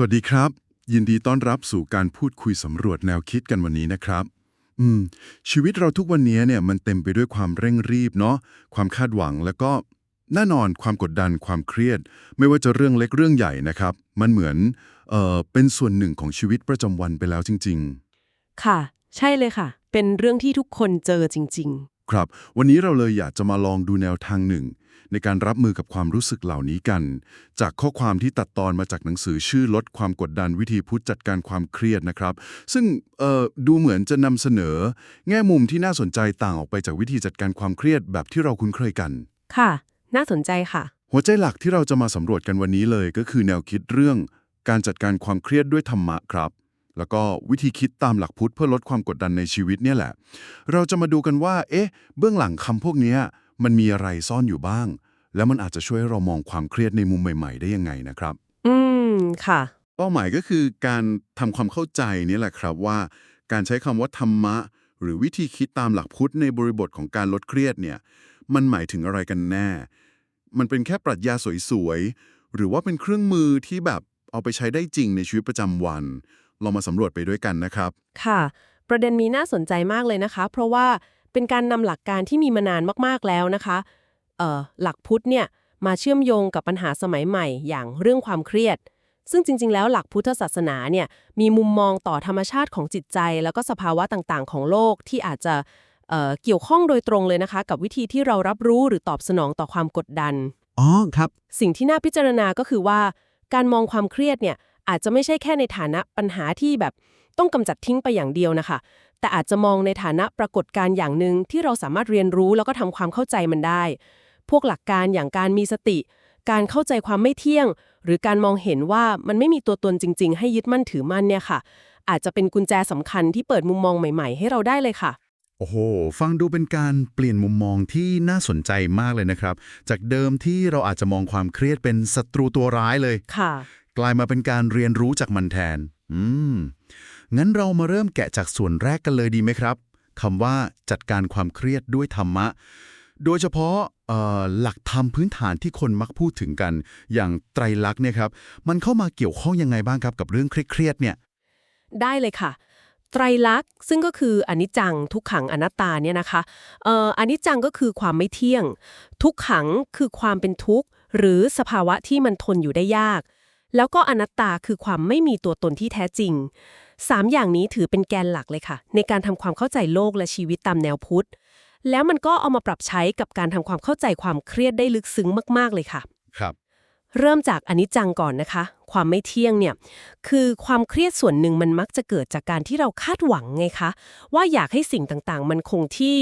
สวัสดีครับ ยินดีต้อนรับสู่การพูดคุยสำรวจแนวคิดกันวันนี้นะครับ อืม ชีวิตเราทุกวันนี้เนี่ยมันเต็มไปด้วยความเร่งรีบเนาะความคาดหวังแล้วก็แน่นอนความกดดันความเครียด ไม่ว่าจะเรื่องเล็กเรื่องใหญ่นะครับ มันเหมือนเอ่อเป็นส่วนหนึ่งของชีวิตประจำวันไปแล้วจริงค่ะ ใช่เลยค่ะ เป็นเรื่องที่ทุกคนเจอจริง ๆ ครับ วันนี้เราเลยอยากจะมาลองดูแนวทางหนึ่ง ในการรับมือกับความรู้สึกเหล่านี้กัน จากข้อความที่ตัดตอนมาจากหนังสือชื่อลดความกดดันวิธีพุทธจัดการความเครียดนะครับ ซึ่งเอ่อดูเหมือนจะนำเสนอ แง่มุมที่น่าสนใจต่างออกไปจากวิธีจัดการความเครียดแบบที่เราคุ้นเคยกันๆค่ะ น่าสนใจค่ะ หัวใจหลักที่เราจะมาสำรวจกันวันนี้เลย ก็คือแนวคิดเรื่อง การจัดการความเครียดด้วยธรรมะครับแล้วก็วิธีคิดตามหลักพุทธเพื่อลดความกดดันในชีวิตเนี่ยแหละ เราจะมาดูกันว่า เอ๊ะ เบื้องหลังคำพวกเนี้ย มันมีอะไรซ่อนอยู่บ้าง แล้วมันอาจจะช่วยให้เรามองความเครียดในมุมใหม่ ๆ ได้ยังไงนะครับ อืม ค่ะ เป้าหมายก็คือการทำความเข้าใจนี่แหละครับว่า การใช้คำว่าธรรมะ หรือวิธีคิดตามหลักพุทธในบริบทของการลดเครียดเนี่ย มันหมายถึงอะไรกันแน่ มันเป็นแค่ปรัชญาสวยๆ หรือว่าเป็นเครื่องมือที่แบบเอาไปใช้ได้จริงในชีวิตประจำวัน เรามาสำรวจไปด้วยกันนะครับ ค่ะ ประเด็นนี้น่าสนใจมากเลยนะคะ เพราะว่า เป็นการนำหลักการที่มีมานานมากๆแล้วนะคะเอ่อหลักพุทธเนี่ยมาเชื่อมโยงกับปัญหาสมัยใหม่อย่างเรื่องความเครียด ซึ่งจริง ๆ แล้วหลักพุทธศาสนาเนี่ยมีมุมมองต่อธรรมชาติของจิตใจ แล้วก็สภาวะต่างๆ ของโลกที่อาจจะเอ่อเกี่ยวข้องโดยตรงเลยนะคะ กับวิธีที่เรารับรู้หรือตอบสนองต่อความกดดันอ๋อครับสิ่งที่น่าพิจารณาก็คือว่า การมองความเครียดเนี่ยอาจจะไม่ใช่แค่ในฐานะปัญหาที่แบบ ต้องกำจัดทิ้งไปอย่างเดียวนะคะ แต่อาจจะมองในฐานะปรากฏการณ์อย่างหนึ่งที่เราสามารถเรียนรู้แล้วก็ทำความเข้าใจมันได้ พวกหลักการอย่างการมีสติ การเข้าใจความไม่เที่ยง หรือการมองเห็นว่ามันไม่มีตัวตนจริง ๆ ให้ยึดมั่นถือมั่นเนี่ยค่ะ อาจจะเป็นกุญแจสำคัญที่เปิดมุมมองใหม่ ๆ ให้เราได้เลยค่ะโอ้โห ฟังดูเป็นการเปลี่ยนมุมมองที่น่าสนใจมากเลยนะครับ จากเดิมที่เราอาจจะมองความเครียดเป็นศัตรูตัวร้ายเลย ค่ะ กลายมาเป็นการเรียนรู้จากมันแทน อืม งั้นเรามาเริ่มแกะจากส่วนแรกกันเลยดีไหมครับคำว่าจัดการความเครียดด้วยธรรมะ โดยเฉพาะหลักธรรมพื้นฐานที่คนมักพูดถึงกัน อย่างไตรลักษณ์เนี่ยครับ มันเข้ามาเกี่ยวข้องยังไงบ้างครับกับเรื่องเครียดเนี่ย ได้เลยค่ะ ไตรลักษณ์ซึ่งก็คืออนิจจังทุกขังอนัตตาเนี่ยนะคะเอ่ออนิจจังก็คือความไม่เที่ยง ทุกขังคือความเป็นทุกข์ หรือสภาวะที่มันทนอยู่ได้ยาก แล้วก็อนัตตาคือความไม่มีตัวตนที่แท้จริง สามอย่างนี้ถือเป็นแกนหลักเลยค่ะ ในการทำความเข้าใจโลกและชีวิตตามแนวพุทธ แล้วมันก็เอามาปรับใช้กับการทำความเข้าใจความเครียดได้ลึกซึ้งมากๆเลยค่ะ ครับ เริ่มจากอนิจจังก่อนนะคะ ความไม่เที่ยงเนี่ย คือความเครียดส่วนหนึ่งมันมักจะเกิดจากการที่เราคาดหวังไงคะ ว่าอยากให้สิ่งต่างๆ มันคงที่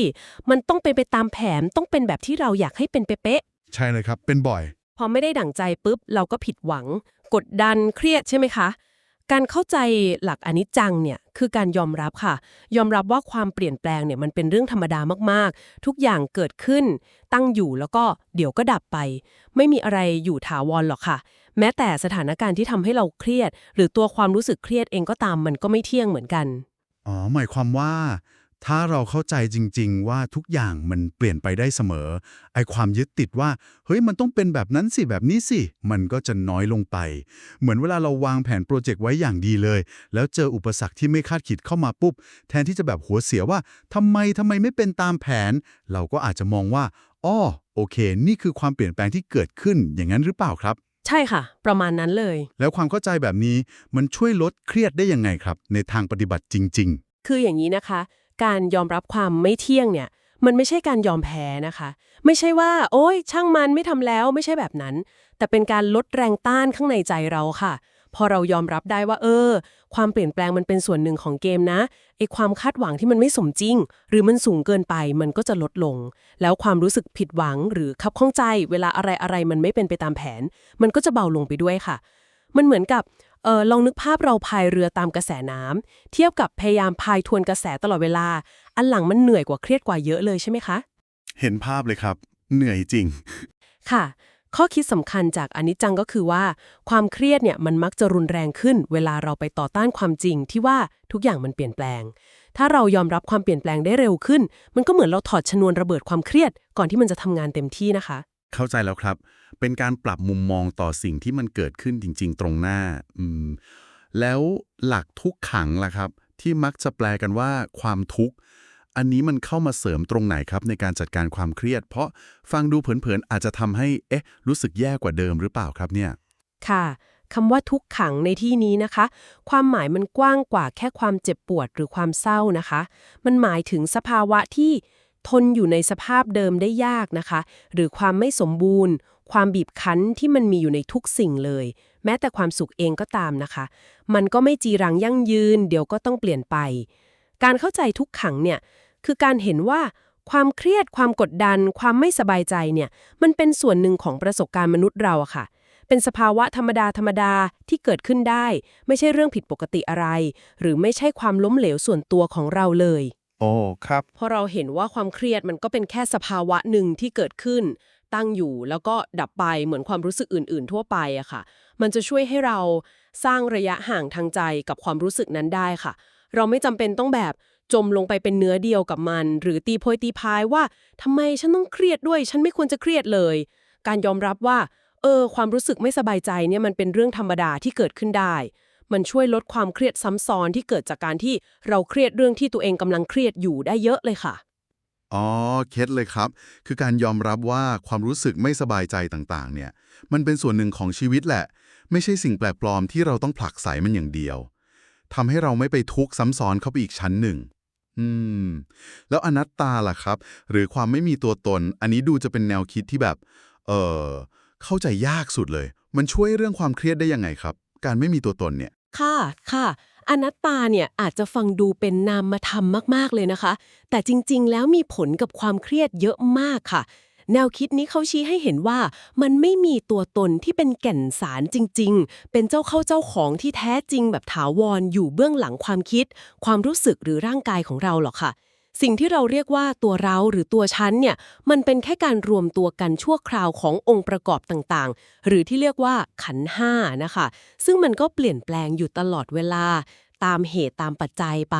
มันต้องเป็นไปตามแผน ต้องเป็นแบบที่เราอยากให้เป็นเป๊ะใช่เลยครับ เป็นบ่อยๆพอไม่ได้ดั่งใจปุ๊บเราก็ผิดหวัง กดดันเครียดใช่ไหมคะ การเข้าใจหลักอนิจจังเนี่ยคือการยอมรับค่ะ ยอมรับว่าความเปลี่ยนแปลงเนี่ยมันเป็นเรื่องธรรมดามากๆ ทุกอย่างเกิดขึ้น ตั้งอยู่แล้วก็เดี๋ยวก็ดับไป ไม่มีอะไรอยู่ถาวรหรอกค่ะ แม้แต่สถานการณ์ที่ทำให้เราเครียด หรือตัวความรู้สึกเครียดเองก็ตามมันก็ไม่เที่ยงเหมือนกันอ๋อหมายความว่า ถ้าเราเข้าใจจริง ๆ ว่าทุกอย่างมันเปลี่ยนไปได้เสมอ ไอความยึดติดว่า เฮ้ยมันต้องเป็นแบบนั้นสิแบบนี้สิ มันก็จะน้อยลงไป เหมือนเวลาเราวางแผนโปรเจกต์ไว้อย่างดีเลย แล้วเจออุปสรรคที่ไม่คาดคิดเข้ามาปุ๊บ แทนที่จะแบบหัวเสียว่าทำไมทำไมไม่เป็นตามแผน เราก็อาจจะมองว่าอ้อโอเค นี่คือความเปลี่ยนแปลงที่เกิดขึ้นอย่างนั้นหรือเปล่าครับ ใช่ค่ะ ประมาณนั้นเลย แล้วความเข้าใจแบบนี้มันช่วยลดเครียดได้ยังไงครับ ในทางปฏิบัติจริงคืออย่างนี้นะคะ การยอมรับความไม่เที่ยงเนี่ย มันไม่ใช่การยอมแพ้นะคะ ไม่ใช่ว่า โอ๊ย ช่างมันไม่ทำแล้วไม่ใช่แบบนั้น แต่เป็นการลดแรงต้านข้างในใจเราค่ะ พอเรายอมรับได้ว่า เออ ความเปลี่ยนแปลงมันเป็นส่วนหนึ่งของเกมนะไอความคาดหวังที่มันไม่สมจริง หรือมันสูงเกินไปมันก็จะลดลง แล้วความรู้สึกผิดหวังหรือขับข้องใจ เวลาอะไรอะไรมันไม่เป็นไปตามแผน มันก็จะเบาลงไปด้วยค่ะ มันเหมือนกับ เออลองนึกภาพเราพายเรือตามกระแสน้ำเทียบกับพยายามพายทวนกระแสตลอดเวลา อันหลังมันเหนื่อยกว่าเครียดกว่าเยอะเลยใช่ไหมคะ เห็นภาพเลยครับ เหนื่อยจริง ค่ะ ข้อคิดสำคัญจากอนิจจังก็คือว่า ความเครียดเนี่ยมันมักจะรุนแรงขึ้น เวลาเราไปต่อต้านความจริงที่ว่าทุกอย่างมันเปลี่ยนแปลง ถ้าเรายอมรับความเปลี่ยนแปลงได้เร็วขึ้น มันก็เหมือนเราถอดชนวนระเบิดความเครียดก่อนที่มันจะทำงานเต็มที่นะคะ เข้าใจแล้วครับ เป็นการปรับมุมมองต่อสิ่งที่มันเกิดขึ้นจริง ๆ ตรงหน้าอืมแล้วหลักทุกขังล่ะครับ ที่มักจะแปลกันว่าความทุกข์ อันนี้มันเข้ามาเสริมตรงไหนครับ ในการจัดการความเครียด เพราะฟังดูเผินๆอาจจะทำให้เอ๊ะ รู้สึกแย่กว่าเดิมหรือเปล่าครับเนี่ย ค่ะคำว่าทุกขังในที่นี้นะคะ ความหมายมันกว้างกว่าแค่ความเจ็บปวดหรือความเศร้านะคะ มันหมายถึงสภาวะที่ ทนอยู่ในสภาพเดิมได้ยากนะคะ หรือความไม่สมบูรณ์ ความบีบคั้นที่มันมีอยู่ในทุกสิ่งเลย แม้แต่ความสุขเองก็ตามนะคะ มันก็ไม่จีรังยั่งยืน เดี๋ยวก็ต้องเปลี่ยนไป การเข้าใจทุกขังเนี่ยคือการเห็นว่าความเครียดความกดดัน ความไม่สบายใจเนี่ยมันเป็นส่วนหนึ่งของประสบการณ์มนุษย์เราอะค่ะ เป็นสภาวะธรรมดาธรรมดาที่เกิดขึ้นได้ ไม่ใช่เรื่องผิดปกติอะไร หรือไม่ใช่ความล้มเหลวส่วนตัวของเราเลย โอ้ครับ เพอเราเห็นว่าความเครียดมันก็เป็นแค่สภาวะหนึ่งที่เกิดขึ้น ตั้งอยู่แล้วก็ดับไปเหมือนความรู้สึกอื่น ๆ ทั่วไปอะค่ะ มันจะช่วยให้เราสร้างระยะห่างทางใจกับความรู้สึกนั้นได้ค่ะ เราไม่จำเป็นต้องแบบจมลงไปเป็นเนื้อเดียวกับมัน หรือตีโพยตีพายว่าทำไมฉันต้องเครียดด้วย ฉันไม่ควรจะเครียดเลย การยอมรับว่า เออ ความรู้สึกไม่สบายใจเนี่ยมันเป็นเรื่องธรรมดาที่เกิดขึ้นได้ มันช่วยลดความเครียดซ้ำซ้อนที่เกิดจากการที่เราเครียดเรื่องที่ตัวเองกำลังเครียดอยู่ได้เยอะเลยค่ะ อ๋อ เคล็ดเลยครับ คือการยอมรับว่าความรู้สึกไม่สบายใจต่างๆ เนี่ย มันเป็นส่วนหนึ่งของชีวิตแหละ ไม่ใช่สิ่งแปลกปลอมที่เราต้องผลักไสมันอย่างเดียวทำให้เราไม่ไปทุกข์ซ้ำซ้อนเข้าไปอีกชั้นหนึ่ง อืม แล้วอนัตตาล่ะครับ หรือความไม่มีตัวตน อันนี้ดูจะเป็นแนวคิดที่แบบ เออเข้าใจยากสุดเลย มันช่วยเรื่องความเครียดได้ยังไงครับ การไม่มีตัวตนเนี่ย ค่ะค่ะ อนัตตาเนี่ยอาจจะฟังดูเป็นนามธรรมมากๆเลยนะคะ แต่จริงๆ แล้วมีผลกับความเครียดเยอะมากค่ะ แนวคิดนี้เขาชี้ให้เห็นว่ามันไม่มีตัวตนที่เป็นแก่นสารจริง ๆ เป็นเจ้าเข้าเจ้าของที่แท้จริงแบบถาวรอยู่เบื้องหลังความคิด ความรู้สึกหรือร่างกายของเราหรอกค่ะ สิ่งที่เราเรียกว่าตัวเราหรือตัวฉันเนี่ยมันเป็นแค่การรวมตัวกันชั่วคราวขององค์ประกอบต่างๆ หรือที่เรียกว่าขันธ์ห้านะคะ ซึ่งมันก็เปลี่ยนแปลงอยู่ตลอดเวลา ตามเหตุตามปัจจัยไป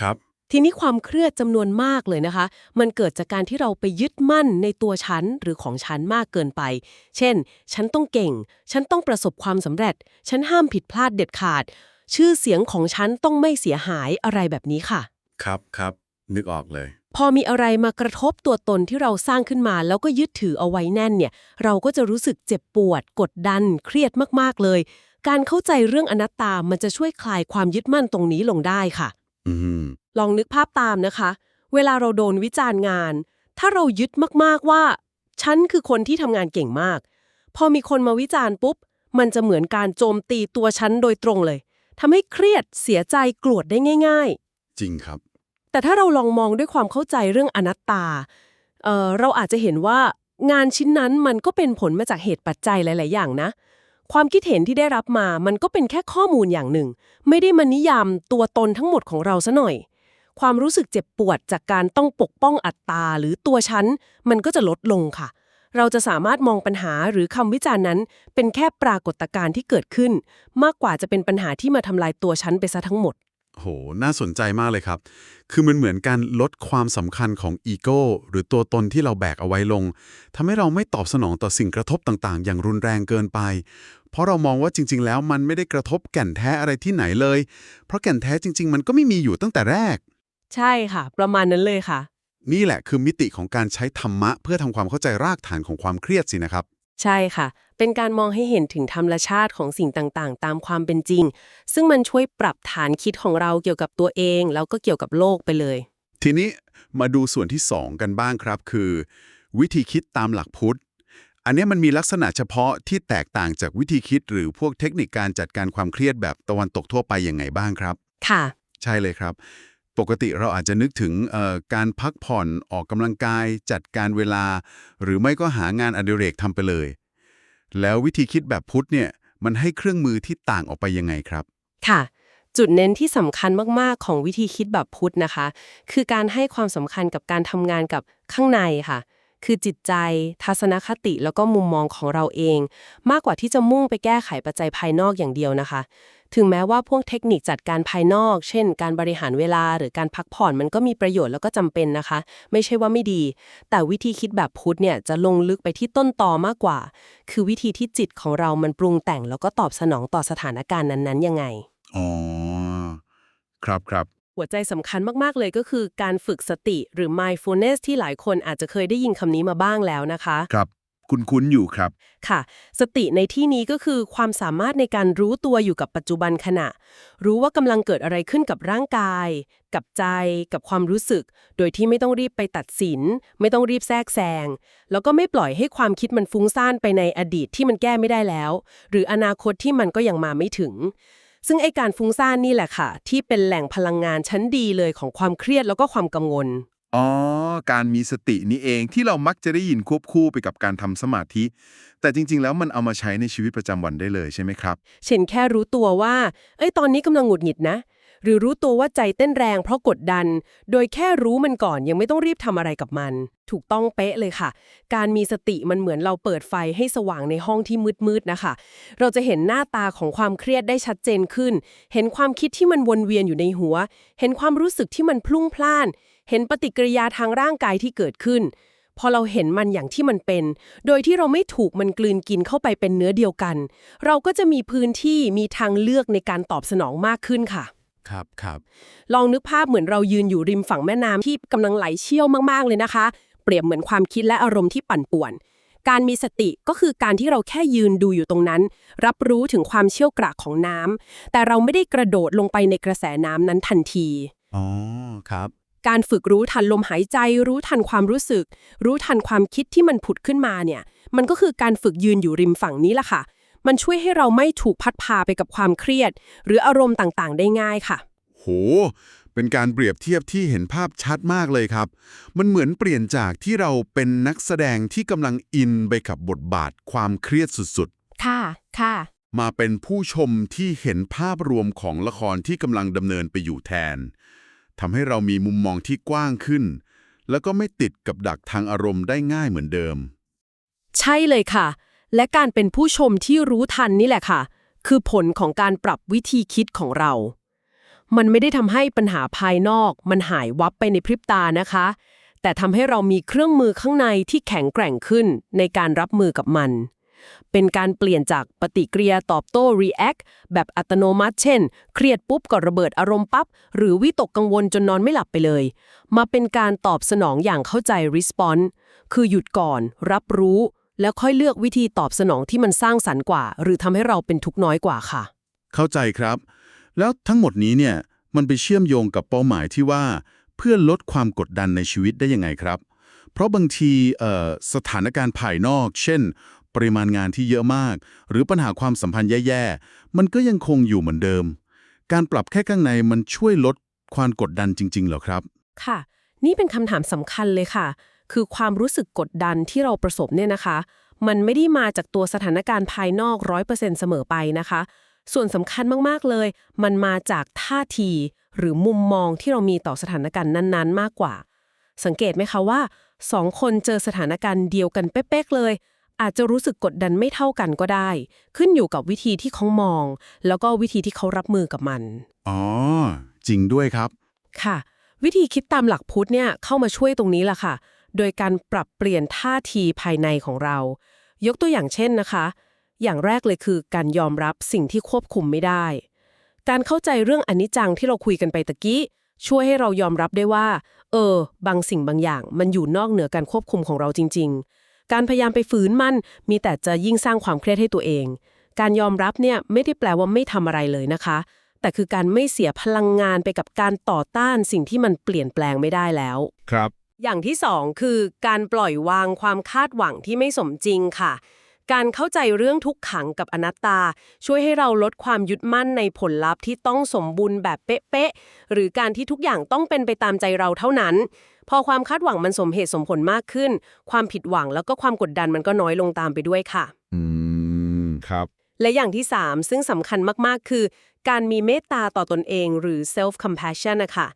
ครับทีนี้ความเครียดจำนวนมากเลยนะคะ มันเกิดจากการที่เราไปยึดมั่นในตัวฉันหรือของฉันมากเกินไป เช่น ฉันต้องเก่ง ฉันต้องประสบความสำเร็จ ฉันห้ามผิดพลาดเด็ดขาด ชื่อเสียงของฉันต้องไม่เสียหายอะไรแบบนี้ค่ะ ครับครับ นึกออกเลย พอมีอะไรมากระทบตัวตนที่เราสร้างขึ้นมา แล้วก็ยึดถือเอาไว้แน่นเนี่ย เราก็จะรู้สึกเจ็บปวด กดดัน เครียดมากๆเลย การเข้าใจเรื่องอนัตตามันจะช่วยคลายความยึดมั่นตรงนี้ลงได้ค่ะอืมลองนึกภาพตามนะคะ เวลาเราโดนวิจารณ์งาน ถ้าเรายึดมากๆว่า ฉันคือคนที่ทำงานเก่งมาก พอมีคนมาวิจารณ์ปุ๊บ มันจะเหมือนการโจมตีตัวฉันโดยตรงเลยทำให้เครียดเสียใจโกรธได้ง่าย ๆ จริงครับ แต่ถ้าเราลองมองด้วยความเข้าใจเรื่องอนัตตาเอ่อเราอาจจะเห็นว่างานชิ้นนั้นมันก็เป็นผลมาจากเหตุปัจจัยหลาย ๆ อย่างนะ ความคิดเห็นที่ได้รับมามันก็เป็นแค่ข้อมูลอย่างหนึ่ง ไม่ได้มานิยามตัวตนทั้งหมดของเราซะหน่อย ความรู้สึกเจ็บปวดจากการต้องปกป้องอัตตาหรือตัวฉันมันก็จะลดลงค่ะ เราจะสามารถมองปัญหาหรือคำวิจารณ์นั้น เป็นแค่ปรากฏการณ์ที่เกิดขึ้น มากกว่าจะเป็นปัญหาที่มาทำลายตัวฉันไปซะทั้งหมด โห น่าสนใจมากเลยครับ คือมันเหมือนการลดความสำคัญของอีโก้หรือตัวตนที่เราแบกเอาไว้ลง ทำให้เราไม่ตอบสนองต่อสิ่งกระทบต่างๆ อย่างรุนแรงเกินไป เพราะเรามองว่าจริง ๆ แล้วมันไม่ได้กระทบแก่นแท้อะไรที่ไหนเลย เพราะแก่นแท้จริง ๆ มันก็ไม่มีอยู่ตั้งแต่แรก ใช่ค่ะ ประมาณนั้นเลยค่ะ นี่แหละคือมิติของการใช้ธรรมะ เพื่อทำความเข้าใจรากฐานของความเครียดสินะครับ ใช่ค่ะ เป็นการมองให้เห็นถึงธรรมชาติของสิ่งต่างๆ ตามความเป็นจริง ซึ่งมันช่วยปรับฐานคิดของเราเกี่ยวกับตัวเอง แล้วก็เกี่ยวกับโลกไปเลย ทีนี้มาดูส่วนที่ 2 กันบ้างครับ คือ วิธีคิดตามหลักพุทธ อันเนี้ยมันมีลักษณะเฉพาะที่แตกต่างจากวิธีคิด หรือพวกเทคนิคการจัดการความเครียดแบบตะวันตกทั่วไปยังไงบ้างครับ ค่ะ ใช่เลยครับปกติเราอาจจะนึกถึงเอ่อการพักผ่อนออกกำลังกาย จัดการเวลา หรือไม่ก็หางานอดิเรกทำไปเลย แล้ววิธีคิดแบบพุทธเนี่ยมันให้เครื่องมือที่ต่างออกไปยังไงครับ ค่ะ จุดเน้นที่สำคัญมากๆของวิธีคิดแบบพุทธนะคะ คือการให้ความสำคัญกับการทำงานกับข้างในค่ะ คือจิตใจ ทัศนคติแล้วก็มุมมองของเราเอง มากกว่าที่จะมุ่งไปแก้ไขปัจจัยภายนอกอย่างเดียวนะคะ ถึงแม้ว่าพวกเทคนิคจัดการภายนอก เช่น การบริหารเวลาหรือการพักผ่อนมันก็มีประโยชน์แล้วก็จำเป็นนะคะ ไม่ใช่ว่าไม่ดี แต่วิธีคิดแบบพุทธเนี่ยจะลงลึกไปที่ต้นตอมากกว่า คือวิธีที่จิตของเรามันปรุงแต่งแล้วก็ตอบสนองต่อสถานการณ์นั้นๆยังไงอ๋อครับครับ หัวใจสำคัญมากๆเลยก็คือการฝึกสติหรือ mindfulness ที่หลายคนอาจจะเคยได้ยินคำนี้มาบ้างแล้วนะคะ ครับ คุ้นๆอยู่ครับ ค่ะ สติในที่นี้ก็คือความสามารถในการรู้ตัวอยู่กับปัจจุบันขณะ รู้ว่ากำลังเกิดอะไรขึ้นกับร่างกาย กับใจ กับความรู้สึก โดยที่ไม่ต้องรีบไปตัดสิน ไม่ต้องรีบแทรกแซง แล้วก็ไม่ปล่อยให้ความคิดมันฟุ้งซ่านไปในอดีตที่มันแก้ไม่ได้แล้ว หรืออนาคตที่มันก็ยังมาไม่ถึง ซึ่งไอการฟุ้งซ่านนี่แหละค่ะ ที่เป็นแหล่งพลังงานชั้นดีเลยของความเครียดแล้วก็ความกังวล อ๋อ การมีสตินี่เองที่เรามักจะได้ยินควบคู่ไปกับการทำสมาธิ แต่จริง ๆ แล้วมันเอามาใช้ในชีวิตประจำวันได้เลยใช่ไหมครับ เช่นแค่รู้ตัวว่า เอ้ยตอนนี้กำลังหงุดหงิดนะ หรือรู้ตัวว่าใจเต้นแรงเพราะกดดัน โดยแค่รู้มันก่อนยังไม่ต้องรีบทำอะไรกับมัน ถูกต้องเป๊ะเลยค่ะ การมีสติมันเหมือนเราเปิดไฟให้สว่างในห้องที่มืดๆนะคะ เราจะเห็นหน้าตาของความเครียดได้ชัดเจนขึ้น เห็นความคิดที่มันวนเวียนอยู่ในหัว เห็นความรู้สึกที่มันพลุ่งพล่าน เห็นปฏิกิริยาทางร่างกายที่เกิดขึ้นพอเราเห็นมันอย่างที่มันเป็น โดยที่เราไม่ถูกมันกลืนกินเข้าไปเป็นเนื้อเดียวกัน เราก็จะมีพื้นที่มีทางเลือกในการตอบสนองมากขึ้นค่ะ ครับครับลองนึกภาพเหมือนเรายืนอยู่ริมฝั่งแม่น้ำที่กำลังไหลเชี่ยวมากๆเลยนะคะ เปรียบเหมือนความคิดและอารมณ์ที่ปั่นป่วน การมีสติก็คือการที่เราแค่ยืนดูอยู่ตรงนั้น รับรู้ถึงความเชี่ยวกรากของน้ำแต่เราไม่ได้กระโดดลงไปในกระแสน้ำนั้นทันที อ๋อครับ การฝึกรู้ทันลมหายใจ รู้ทันความรู้สึก รู้ทันความคิดที่มันผุดขึ้นมาเนี่ย มันก็คือการฝึกยืนอยู่ริมฝั่งนี้แหละค่ะ มันช่วยให้เราไม่ถูกพัดพาไปกับความเครียด หรืออารมณ์ต่างๆ ได้ง่ายค่ะ โห เป็นการเปรียบเทียบที่เห็นภาพชัดมากเลยครับ มันเหมือนเปลี่ยนจากที่เราเป็นนักแสดงที่กำลังอินไปกับบทบาทความเครียดสุดค่ะ ค่ะๆมาเป็นผู้ชมที่เห็นภาพรวมของละครที่กำลังดำเนินไปอยู่แทนทำให้เรามีมุมมองที่กว้างขึ้น แล้วก็ไม่ติดกับดักทางอารมณ์ได้ง่ายเหมือนเดิม ใช่เลยค่ะ และการเป็นผู้ชมที่รู้ทันนี่แหละค่ะ คือผลของการปรับวิธีคิดของเรา มันไม่ได้ทำให้ปัญหาภายนอก มันหายวับไปในพริบตานะคะ แต่ทำให้เรามีเครื่องมือข้างในที่แข็งแกร่งขึ้นในการรับมือกับมัน เป็นการเปลี่ยนจากปฏิกิริยาตอบโต้ react แบบอัตโนมัติ เช่น เครียดปุ๊บก็ระเบิดอารมณ์ปั๊บ หรือวิตกกังวลจนนอนไม่หลับไปเลย มาเป็นการตอบสนองอย่างเข้าใจ response คือหยุดก่อน รับรู้ แล้วค่อยเลือกวิธีตอบสนองที่มันสร้างสรรค์กว่า หรือทำให้เราเป็นทุกข์น้อยกว่าค่ะ เข้าใจครับ แล้วทั้งหมดนี้เนี่ยมันไปเชื่อมโยงกับเป้าหมายที่ว่า เพื่อลดความกดดันในชีวิตได้ยังไงครับ เพราะบางทีเอ่อสถานการณ์ภายนอก เช่น ปริมาณงานที่เยอะมาก หรือปัญหาความสัมพันธ์แย่ๆ มันก็ยังคงอยู่เหมือนเดิม การปรับแค่ข้างในมันช่วยลดความกดดันจริงๆเหรอครับ ค่ะ นี่เป็นคำถามสำคัญเลยค่ะ คือความรู้สึกกดดันที่เราประสบเนี่ยนะคะ มันไม่ได้มาจากตัวสถานการณ์ภายนอก100%เสมอไปนะคะ ส่วนสำคัญมากๆเลย มันมาจากท่าทีหรือมุมมองที่เรามีต่อสถานการณ์นั้นๆ มากกว่า สังเกตไหมคะว่าสองคนเจอสถานการณ์เดียวกันเป๊ะๆเลย อาจจะรู้สึกกดดันไม่เท่ากันก็ได้ ขึ้นอยู่กับวิธีที่เขามอง แล้วก็วิธีที่เขารับมือกับมัน อ๋อ จริงด้วยครับ ค่ะ วิธีคิดตามหลักพุทธเนี่ยเข้ามาช่วยตรงนี้แหละค่ะ โดยการปรับเปลี่ยนท่าทีภายในของเรา ยกตัวอย่างเช่นนะคะ อย่างแรกเลยคือการยอมรับสิ่งที่ควบคุมไม่ได้ การเข้าใจเรื่องอนิจจังที่เราคุยกันไปตะกี้ช่วยให้เรายอมรับได้ว่า เออ บางสิ่งบางอย่าง มันอยู่นอกเหนือการควบคุมของเราจริง ๆ การพยายามไปฝืนมัน มีแต่จะยิ่งสร้างความเครียดให้ตัวเอง การยอมรับเนี่ยไม่ได้แปลว่าไม่ทำอะไรเลยนะคะ แต่คือการไม่เสียพลังงานไปกับการต่อต้านสิ่งที่มันเปลี่ยนแปลงไม่ได้แล้ว ครับ อย่างที่สองคือการปล่อยวางความคาดหวังที่ไม่สมจริงค่ะ การเข้าใจเรื่องทุกขังกับอนัตตา ช่วยให้เราลดความยึดมั่นในผลลัพธ์ที่ต้องสมบูรณ์แบบเป๊ะๆหรือการที่ทุกอย่างต้องเป็นไปตามใจเราเท่านั้น พอความคาดหวังมันสมเหตุสมผลมากขึ้น ความผิดหวังแล้วก็ความกดดันมันก็น้อยลงตามไปด้วยค่ะ อืมครับ และอย่างที่3ซึ่งสำคัญมากๆ คือ การมีเมตตาต่อตนเองหรือ self compassion นะคะ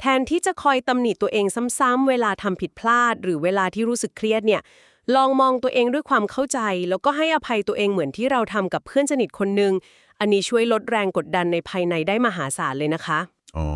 แทนที่จะคอยตำหนิตัวเองซ้ำๆเวลาทำผิดพลาด หรือเวลาที่รู้สึกเครียดเนี่ยลองมองตัวเองด้วยความเข้าใจ แล้วก็ให้อภัยตัวเองเหมือนที่เราทำกับเพื่อนสนิทคนหนึ่งอันนี้ช่วยลดแรงกดดันในภายในได้มหาศาลเลยนะคะ อ๋อ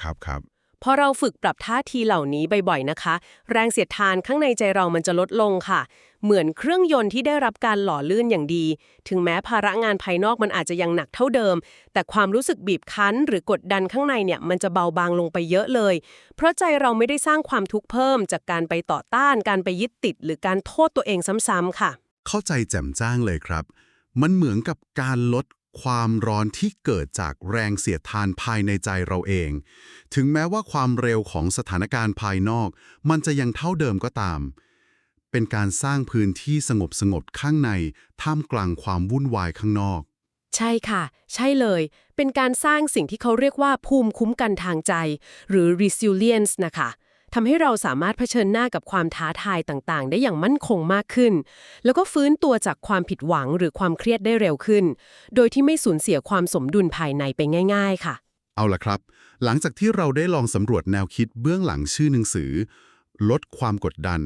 ครับครับ พอเราฝึกปรับท่าทีเหล่านี้บ่อยๆนะคะ แรงเสียดทานข้างในใจเรามันจะลดลงค่ะ เหมือนเครื่องยนต์ที่ได้รับการหล่อลื่นอย่างดี ถึงแม้ภาระงานภายนอกมันอาจจะยังหนักเท่าเดิม แต่ความรู้สึกบีบคั้น หรือกดดันข้างในเนี่ยมันจะเบาบางลงไปเยอะเลย เพราะใจเราไม่ได้สร้างความทุกข์เพิ่ม จากการไปต่อต้าน การไปยึดติด หรือการโทษตัวเองซ้ำๆค่ะ เข้าใจแจ่มจ้างเลยครับ มันเหมือนกับการลด ความร้อนที่เกิดจากแรงเสียดทานภายในใจเราเอง ถึงแม้ว่าความเร็วของสถานการณ์ภายนอก มันจะยังเท่าเดิมก็ตาม เป็นการสร้างพื้นที่สงบสงบข้างใน ท่ามกลางความวุ่นวายข้างนอก ใช่ค่ะ ใช่เลย เป็นการสร้างสิ่งที่เขาเรียกว่าภูมิคุ้มกันทางใจ หรือ resilience นะคะ ทำให้เราสามารถเผชิญหน้ากับความท้าทายต่างๆ ได้อย่างมั่นคงมากขึ้น แล้วก็ฟื้นตัวจากความผิดหวังหรือความเครียดได้เร็วขึ้น โดยที่ไม่สูญเสียความสมดุลภายในไปง่าย ๆ ค่ะ เอาล่ะครับ หลังจากที่เราได้ลองสำรวจแนวคิดเบื้องหลังชื่อหนังสือ ลดความกดดัน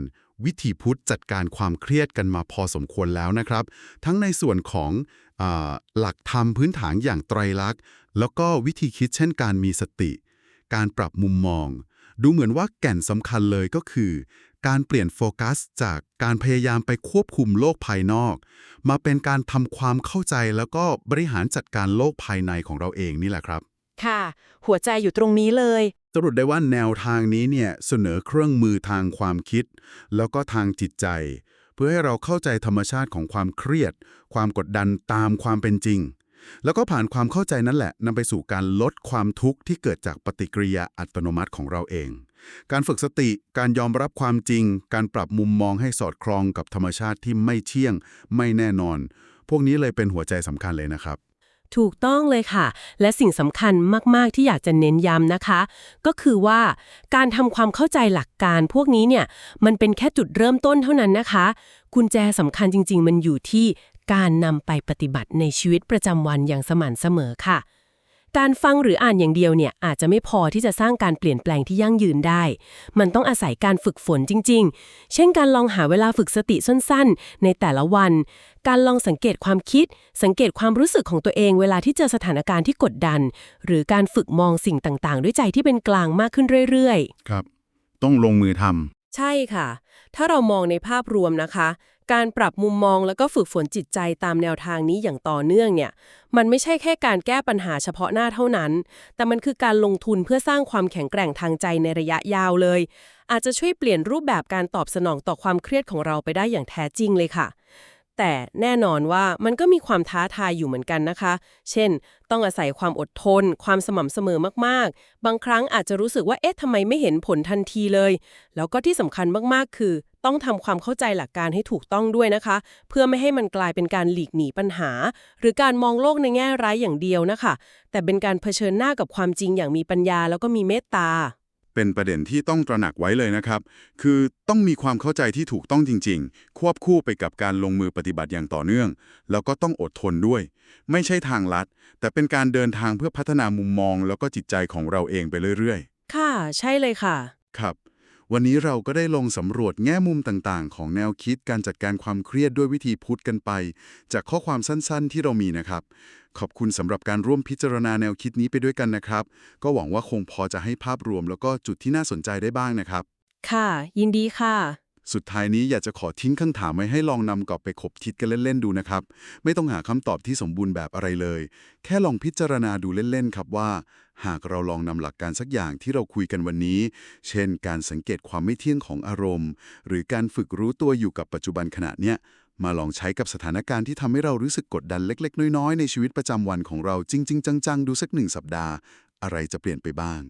วิธีพุทธจัดการความเครียดกันมาพอสมควรแล้วนะครับ ทั้งในส่วนของอหลักธรรมพื้นฐานอย่างไตรลักษณ์ แล้วก็วิธีคิดเช่นการมีสติ การปรับมุมมอง ดูเหมือนว่าแก่นสำคัญเลยก็คือ การเปลี่ยนโฟกัส จากการพยายามไปควบคุมโลกภายนอก มาเป็นการทำความเข้าใจแล้วก็บริหารจัดการโลกภายในของเราเองนี่แหละครับ ค่ะ หัวใจอยู่ตรงนี้เลยสรุปได้ว่าแนวทางนี้เนี่ยเสนอเครื่องมือทางความคิด แล้วก็ทางจิตใจ เพื่อให้เราเข้าใจธรรมชาติของความเครียด ความกดดันตามความเป็นจริง แล้วก็ผ่านความเข้าใจนั่นแหละนำไปสู่การลดความทุกข์ที่เกิดจากปฏิกิริยาอัตโนมัติของเราเอง การฝึกสติ การยอมรับความจริง การปรับมุมมองให้สอดคล้องกับธรรมชาติที่ไม่เที่ยง ไม่แน่นอน พวกนี้เลยเป็นหัวใจสำคัญเลยนะครับถูกต้องเลยค่ะ และสิ่งสำคัญมากๆที่อยากจะเน้นย้ำนะคะ ก็คือว่าการทำความเข้าใจหลักการพวกนี้เนี่ย มันเป็นแค่จุดเริ่มต้นเท่านั้นนะคะ กุญแจสำคัญจริง ๆ มันอยู่ที่ การนำไปปฏิบัติในชีวิตประจำวันอย่างสม่ำเสมอค่ะ การฟังหรืออ่านอย่างเดียวเนี่ยอาจจะไม่พอที่จะสร้างการเปลี่ยนแปลงที่ยั่งยืนได้ มันต้องอาศัยการฝึกฝนจริง ๆ เช่นการลองหาเวลาฝึกสติสั้นๆ ในแต่ละวัน การลองสังเกตความคิด สังเกตความรู้สึกของตัวเอง เวลาที่เจอสถานการณ์ที่กดดัน หรือการฝึกมองสิ่งต่างๆ ด้วยใจที่เป็นกลางมากขึ้นเรื่อยๆ ครับ ต้องลงมือทำใช่ค่ะ ถ้าเรามองในภาพรวมนะคะ การปรับมุมมองแล้วก็ฝึกฝนจิตใจตามแนวทางนี้อย่างต่อเนื่องเนี่ย มันไม่ใช่แค่การแก้ปัญหาเฉพาะหน้าเท่านั้น แต่มันคือการลงทุนเพื่อสร้างความแข็งแกร่งทางใจในระยะยาวเลย อาจจะช่วยเปลี่ยนรูปแบบการตอบสนองต่อความเครียดของเราไปได้อย่างแท้จริงเลยค่ะ แต่แน่นอนว่ามันก็มีความท้าทายอยู่เหมือนกันนะคะ เช่น ต้องอาศัยความอดทน ความสม่ำเสมอมากๆ บางครั้งอาจจะรู้สึกว่าเอ๊ะทำไมไม่เห็นผลทันทีเลย แล้วก็ที่สำคัญมากๆ คือ ต้องทำความเข้าใจหลักการให้ถูกต้องด้วยนะคะ เพื่อไม่ให้มันกลายเป็นการหลีกหนีปัญหา หรือการมองโลกในแง่ร้ายอย่างเดียวนะคะ แต่เป็นการเผชิญหน้ากับความจริงอย่างมีปัญญาแล้วก็มีเมตตา เป็นประเด็นที่ต้องตระหนักไว้เลยนะครับ คือต้องมีความเข้าใจที่ถูกต้องจริง ๆ ควบคู่ไปกับการลงมือปฏิบัติอย่างต่อเนื่อง แล้วก็ต้องอดทนด้วย ไม่ใช่ทางลัด แต่เป็นการเดินทางเพื่อพัฒนามุมมอง แล้วก็จิตใจของเราเองไปเรื่อยค่ะ ใช่เลยค่ะๆครับ วันนี้เราก็ได้ลงสำรวจแง่มุมต่างๆ ของแนวคิดการจัดการความเครียดด้วยวิธีพุทธกันไป จากข้อความสั้นๆ ที่เรามีนะครับ ขอบคุณสำหรับการร่วมพิจารณาแนวคิดนี้ไปด้วยกันนะครับ ก็หวังว่าคงพอจะให้ภาพรวมแล้วก็จุดที่น่าสนใจได้บ้างนะครับ ค่ะ ยินดีค่ะ สุดท้ายนี้อยากจะขอทิ้งคำถามไว้ให้ลองนำกลับไปคบคิดกันเล่นๆดูนะครับ ไม่ต้องหาคำตอบที่สมบูรณ์แบบอะไรเลย แค่ลองพิจารณาดูเล่นๆครับว่า หากเราลองนำหลักการสักอย่างที่เราคุยกันวันนี้ เช่น การสังเกตความไม่เที่ยงของอารมณ์ หรือการฝึกรู้ตัวอยู่กับปัจจุบันขณะเนี้ยมาลองใช้กับสถานการณ์ที่ทำให้เรารู้สึกกดดันเล็ก ๆ น้อย ๆ ในชีวิตประจำวันของเราจริง ๆ จัง ๆ ดูสักหนึ่งสัปดาห์ อะไรจะเปลี่ยนไปบ้าง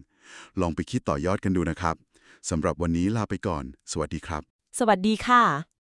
ลองไปคิดต่อยอดกันดูนะครับสำหรับวันนี้ลาไปก่อน สวัสดีครับ สวัสดีค่ะ